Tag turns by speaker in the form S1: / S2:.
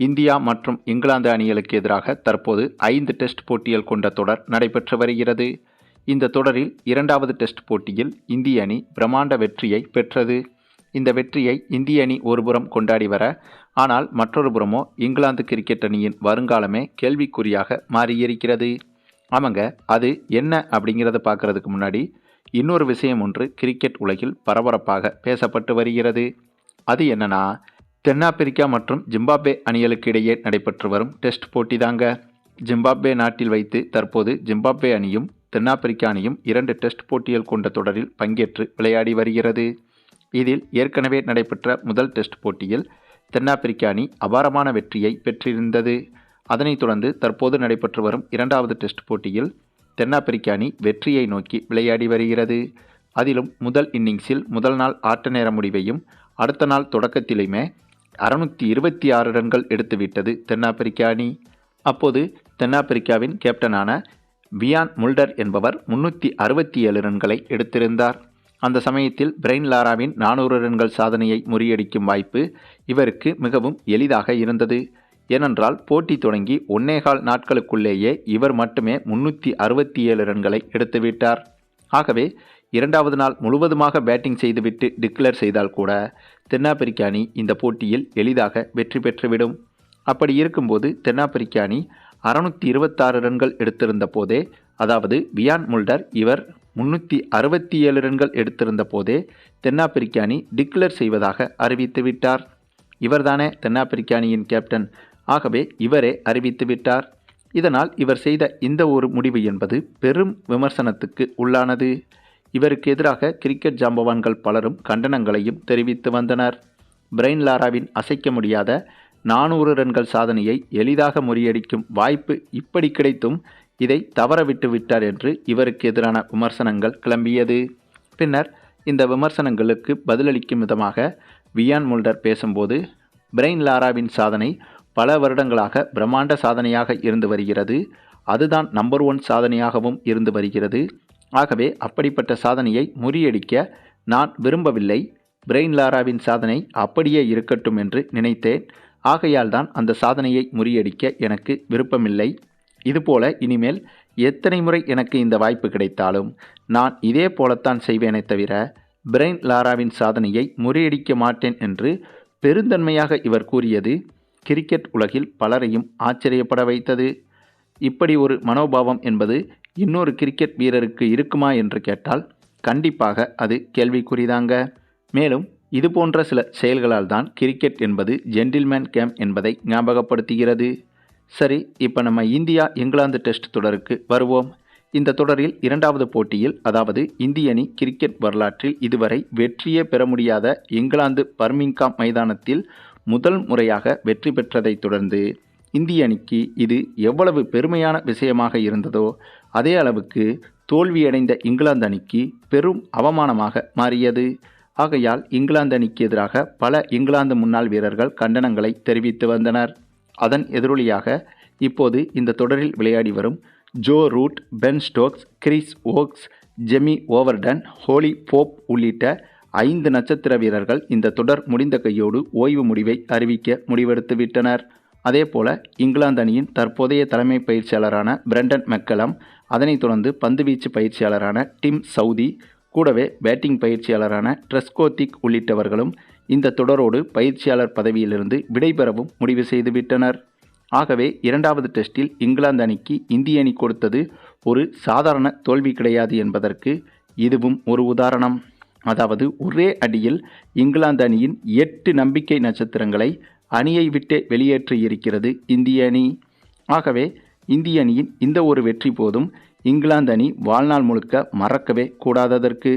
S1: India மற்றும் இங்கிலாந்து அணிகளுக்கு எதிராக தற்போது ஐந்து டெஸ்ட் போட்டிகள் கொண்ட தொடர் நடைபெற்று வருகிறது. இந்த தொடரில் இரண்டாவது டெஸ்ட் போட்டியில் இந்திய அணி பிரம்மாண்ட வெற்றியை பெற்றது. இந்த வெற்றியை இந்திய அணி ஒருபுறம் கொண்டாடி வர ஆனால் மற்றொரு புறமோ இங்கிலாந்து கிரிக்கெட் அணியின் வருங்காலமே கேள்விக்குறியாக மாறியிருக்கிறது. ஆமாங்க அது என்ன அப்படிங்கிறத பார்க்கறதுக்கு முன்னாடி இன்னொரு விஷயம் ஒன்று கிரிக்கெட் உலகில் பரபரப்பாக பேசப்பட்டு வருகிறது. அது என்னன்னா தென்னாப்பிரிக்கா மற்றும் ஜிம்பாப்வே அணிகளுக்கு இடையே நடைபெற்று வரும் டெஸ்ட் போட்டி தாங்க. ஜிம்பாப்வே நாட்டில் வைத்து தற்போது ஜிம்பாப்வே அணியும் தென்னாப்பிரிக்கா அணியும் இரண்டு டெஸ்ட் போட்டிகள் கொண்ட தொடரில் பங்கேற்று விளையாடி வருகிறது. இதில் ஏற்கனவே நடைபெற்ற முதல் டெஸ்ட் போட்டியில் தென்னாப்பிரிக்கா அணி அபாரமான வெற்றியை பெற்றிருந்தது. அதனைத் தொடர்ந்து தற்போது நடைபெற்று வரும் இரண்டாவது டெஸ்ட் போட்டியில் தென்னாப்பிரிக்க அணி வெற்றியை நோக்கி விளையாடி வருகிறது. அதிலும் முதல் இன்னிங்ஸில் முதல் நாள் ஆட்ட நேர முடிவையும் அடுத்த நாள் தொடக்கத்திலுமே அறுநூற்றி இருபத்தி ஆறு ரன்கள் எடுத்துவிட்டது தென்னாப்பிரிக்க அணி அப்போது தென்னாப்பிரிக்காவின் கேப்டனான வியான் முல்டர் என்பவர் முன்னூற்றி அறுபத்தி ஏழு ரன்களை எடுத்திருந்தார். அந்த சமயத்தில் பிரெயின் லாராவின் நானூறு ரன்கள் சாதனையை முறியடிக்கும் வாய்ப்பு இவருக்கு மிகவும் எளிதாக இருந்தது. ஏனென்றால் போட்டி தொடங்கி ஒன்னேகால் நாட்களுக்குள்ளேயே இவர் மட்டுமே முன்னூற்றி அறுபத்தி ஏழு ரன்களை எடுத்துவிட்டார். ஆகவே இரண்டாவது நாள் முழுவதுமாக பேட்டிங் செய்துவிட்டு டிக்ளேர் செய்தால் கூட தென்னாப்பிரிக்க அணி இந்த போட்டியில் எளிதாக வெற்றி பெற்றுவிடும். அப்படி இருக்கும்போது தென்னாப்பிரிக்க அணி அறுநூற்றி இருபத்தாறு ரன்கள் எடுத்திருந்த போதே அதாவது வியான் முல்டர் இவர் முன்னூற்றி அறுபத்தி ஏழு ரன்கள் எடுத்திருந்த போதே தென்னாப்பிரிக்க அணி டிக்ளேர் செய்வதாக அறிவித்து விட்டார். இவர்தானே தென்னாப்பிரிக்க அணியின் கேப்டன். ஆகவே இவரே அறிவித்து விட்டார். இதனால் இவர் செய்த இந்த ஒரு முடிவு என்பது பெரும் விமர்சனத்துக்கு உள்ளானது. இவருக்கு எதிராக கிரிக்கெட் ஜாம்பவான்கள் பலரும் கண்டனங்களையும் தெரிவித்து வந்தனர். பிரெயின் லாராவின் அசைக்க முடியாத நானூறு ரன்கள் சாதனையை எளிதாக முறியடிக்கும் வாய்ப்பு இப்படி கிடைத்தும் இதை தவறவிட்டு விட்டார் என்று இவருக்கு எதிரான விமர்சனங்கள் கிளம்பியது. பின்னர் இந்த விமர்சனங்களுக்கு பதிலளிக்கும் விதமாக வியான் முல்டர் பேசும்போது பிரெயின் லாராவின் சாதனை பல வருடங்களாக பிரம்மாண்ட சாதனையாக இருந்து வருகிறது. அதுதான் நம்பர் ஒன் சாதனையாகவும் இருந்து வருகிறது. ஆகவே அப்படிப்பட்ட சாதனையை முறியடிக்க நான் விரும்பவில்லை. பிரெயின் லாராவின் சாதனை அப்படியே இருக்கட்டும் என்று நினைத்தேன். ஆகையால் தான் அந்த சாதனையை முறியடிக்க எனக்கு விருப்பமில்லை. இதுபோல இனிமேல் எத்தனை முறை எனக்கு இந்த வாய்ப்பு கிடைத்தாலும் நான் இதே போலத்தான் செய்வேனே தவிர பிரெயின் லாராவின் சாதனையை முறியடிக்க மாட்டேன் என்று பெருந்தன்மையாக இவர் கூறியது கிரிக்கெட் உலகில் பலரையும் ஆச்சரியப்பட வைத்தது. இப்படி ஒரு மனோபாவம் என்பது இன்னொரு கிரிக்கெட் வீரருக்கு இருக்குமா என்று கேட்டால் கண்டிப்பாக அது கேள்விக்குறிதாங்க. மேலும் இது போன்ற சில செயல்களால் தான் கிரிக்கெட் என்பது ஜென்டில்மேன் கேம் என்பதை ஞாபகப்படுத்துகிறது. சரி இப்போ நம்ம இந்தியா இங்கிலாந்து டெஸ்ட் தொடருக்கு வருவோம். இந்த தொடரில் இரண்டாவது போட்டியில் அதாவது இந்திய அணி கிரிக்கெட் வரலாற்றில் இதுவரை வெற்றியே பெற முடியாத இங்கிலாந்து பர்மிங்காம் மைதானத்தில் முதல் முறையாக வெற்றி பெற்றதைத் தொடர்ந்து இந்திய அணிக்கு இது எவ்வளவு பெருமையான விஷயமாக இருந்ததோ அதே அளவுக்கு தோல்வியடைந்த இங்கிலாந்து அணிக்கு பெரும் அவமானமாக மாறியது. ஆகையால் இங்கிலாந்து அணிக்கு எதிராக பல இங்கிலாந்து முன்னாள் வீரர்கள் கண்டனங்களை தெரிவித்து வந்தனர். அதன் எதிரொலியாக இப்போது இந்த தொடரில் விளையாடி வரும் Joe Root Ben Stokes Chris Woakes Jamie Overton Ollie Pope உள்ளிட்ட ஐந்து நட்சத்திர வீரர்கள் இந்த தொடர் முடிந்த கையோடு ஓய்வு முடிவை அறிவிக்க முடிவெடுத்துவிட்டனர் அதேபோல இங்கிலாந்து அணியின் தற்போதைய தலைமை பயிற்சியாளரான பிரண்டன் மெக்கலம் அதனைத் தொடர்ந்து பந்துவீச்சு பயிற்சியாளரான டிம் சவுதி கூடவே பேட்டிங் பயிற்சியாளரான ட்ரெஸ்கோத்திக் உள்ளிட்டவர்களும் இந்த தொடரோடு பயிற்சியாளர் பதவியிலிருந்து விடைபெறவும் முடிவு செய்துவிட்டனர் ஆகவே இரண்டாவது டெஸ்டில் இங்கிலாந்து அணிக்கு இந்திய அணி கொடுத்தது ஒரு சாதாரண தோல்வி கிடையாது என்பதற்கு இதுவும் ஒரு உதாரணம். அதாவது ஒரே அடியில் இங்கிலாந்து அணியின் எட்டு நம்பிக்கை நட்சத்திரங்களை அணியை விட்டே வெளியேற்றி இருக்கிறது இந்திய அணி. ஆகவே இந்திய அணியின் இந்த ஒரு வெற்றி போதும் இங்கிலாந்து அணி வாழ்நாள் முழுக்க மறக்கவே கூடாததற்கு.